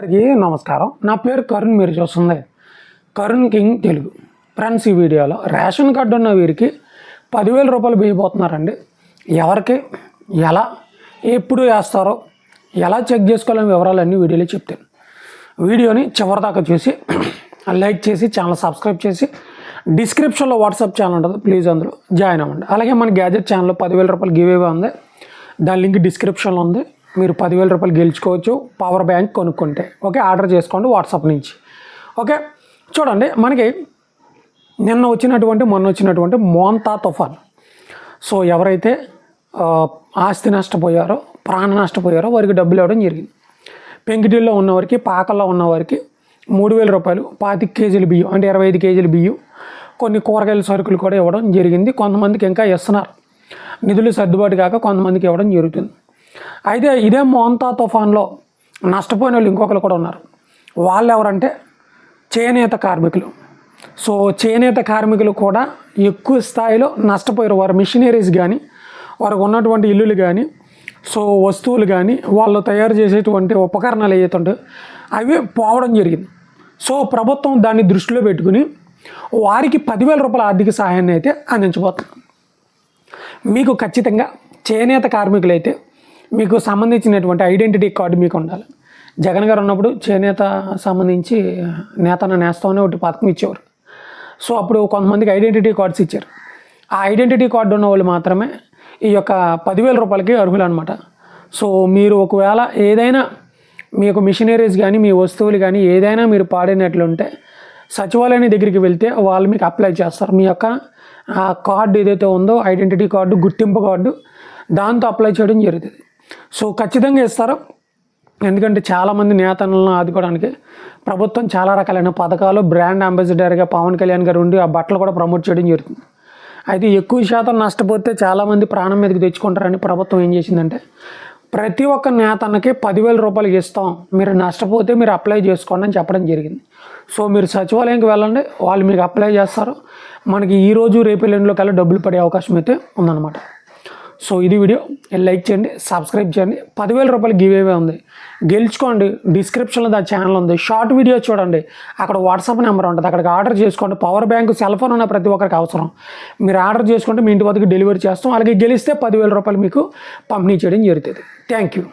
అందరికీ నమస్కారం. నా పేరు కరుణ్ మీరు చూస్తుంది కరుణ్ కింగ్ తెలుగు. ఫ్రెండ్స్ ఈ వీడియోలో రేషన్ కార్డు ఉన్న వీరికి పదివేల రూపాయలు వేయబోతున్నారండి ఎవరికి ఎలా ఎప్పుడు వేస్తారో ఎలా చెక్ చేసుకోవాలని వివరాలన్నీ వీడియోలో చెప్తాను. వీడియోని చివరిదాకా చూసి లైక్ చేసి ఛానల్ సబ్స్క్రైబ్ చేసి డిస్క్రిప్షన్లో వాట్సాప్ ఛానల్ ఉంటుంది. ప్లీజ్ అందులో జాయిన్ అవ్వండి. అలాగే మన గ్యాజెట్ ఛానల్లో పదివేల రూపాయలు గివ్ ఉంది. దాని లింక్ డిస్క్రిప్షన్లో ఉంది. మీరు పదివేల రూపాయలు గెలుచుకోవచ్చు పవర్ బ్యాంక్ కొనుక్కుంటే. ఓకే ఆర్డర్ చేసుకోండి వాట్సాప్ నుంచి. ఓకే చూడండి మనకి నిన్న వచ్చినటువంటి మొన్న వచ్చినటువంటి మోంతా తుఫాన్. సో ఎవరైతే ఆస్తి నష్టపోయారో ప్రాణ నష్టపోయారో వారికి డబ్బులు ఇవ్వడం జరిగింది. పెంకిటిల్లో ఉన్నవారికి పాకల్లో ఉన్నవారికి మూడు వేల రూపాయలు పాతిక కేజీల బియ్యం అంటే ఇరవై ఐదు కేజీల బియ్యం కొన్ని కూరగాయల సరుకులు కూడా ఇవ్వడం జరిగింది. కొంతమందికి ఇంకా ఇస్తున్నారు. నిధులు సర్దుబాటు కాక కొంతమందికి ఇవ్వడం జరుగుతుంది. అయితే ఇదే మోంతా తుఫాన్లో నష్టపోయిన వాళ్ళు ఇంకొకరు కూడా ఉన్నారు. వాళ్ళు ఎవరంటే చేనేత కార్మికులు. సో చేనేత కార్మికులు కూడా ఎక్కువ స్థాయిలో నష్టపోయారు. వారి మిషనరీస్ కానీ వారికి ఉన్నటువంటి ఇల్లులు కానీ సో వస్తువులు కానీ వాళ్ళు తయారు చేసేటువంటి ఉపకరణాలు ఏవైతే అవి పోవడం జరిగింది. సో ప్రభుత్వం దాన్ని దృష్టిలో పెట్టుకుని వారికి పదివేల రూపాయల ఆర్థిక సహాయాన్ని అయితే అందించబోతుంది. మీకు ఖచ్చితంగా చేనేత కార్మికులైతే మీకు సంబంధించినటువంటి ఐడెంటిటీ కార్డు మీకు ఉండాలి. జగన్ గారు ఉన్నప్పుడు చేనేత సంబంధించి నేతన నేస్తామని ఒకటి పథకం ఇచ్చేవారు. సో అప్పుడు కొంతమందికి ఐడెంటిటీ కార్డ్స్ ఇచ్చారు. ఆ ఐడెంటిటీ కార్డు ఉన్న వాళ్ళు మాత్రమే ఈ యొక్క పదివేల రూపాయలకి అర్హులు అనమాట సో మీరు ఒకవేళ ఏదైనా మీకు మిషనరీస్ కానీ మీ వస్తువులు కానీ ఏదైనా మీరు పాడినట్లుంటే సచివాలయం దగ్గరికి వెళ్తే వాళ్ళు మీకు అప్లై చేస్తారు. మీ యొక్క ఆ కార్డు ఏదైతే ఉందో ఐడెంటిటీ కార్డు గుర్తింపు కార్డు దాంతో అప్లై చేయడం జరుగుతుంది. సో ఖచ్చితంగా ఇస్తారు. ఎందుకంటే చాలామంది నేతలను ఆదుకోవడానికి ప్రభుత్వం చాలా రకాలైన పథకాలు బ్రాండ్ అంబాసిడర్గా పవన్ కళ్యాణ్ గారు ఉండి ఆ బట్టలు కూడా ప్రమోట్ చేయడం జరుగుతుంది. అయితే ఎక్కువ శాతం నష్టపోతే చాలామంది ప్రాణం మీదకి తెచ్చుకుంటారని ప్రభుత్వం ఏం చేసిందంటే ప్రతి ఒక్క నేతన్నకి పదివేల రూపాయలు ఇస్తాం. మీరు నష్టపోతే మీరు అప్లై చేసుకోండి అని చెప్పడం జరిగింది. సో మీరు సచివాలయంకి వెళ్ళండి వాళ్ళు మీకు అప్లై చేస్తారు. మనకి ఈరోజు రేపు ఎల్లుండిలో వెళ్ళి డబ్బులు పడే అవకాశం అయితే ఉందన్నమాట. సో ఇది వీడియో. లైక్ చేయండి సబ్స్క్రైబ్ చేయండి. పదివేల రూపాయలు గివ్ అవే ఉంది. గెలుచుకోండి. డిస్క్రిప్షన్లో దా ఛానల్ ఉంది. షార్ట్ వీడియో చూడండి. అక్కడ వాట్సాప్ నెంబర్ ఉంటుంది. అక్కడికి ఆర్డర్ చేసుకోండి. పవర్ బ్యాంక్ సెల్ ఫోన్ ఉన్న ప్రతి ఒక్కరికి అవసరం. మీరు ఆర్డర్ చేసుకుంటే మీ ఇంటి వద్దకు డెలివరీ చేస్తాం. అలాగే గెలిస్తే పదివేల రూపాయలు మీకు పంపిణీ చేయడం జరుగుతుంది. Thank you.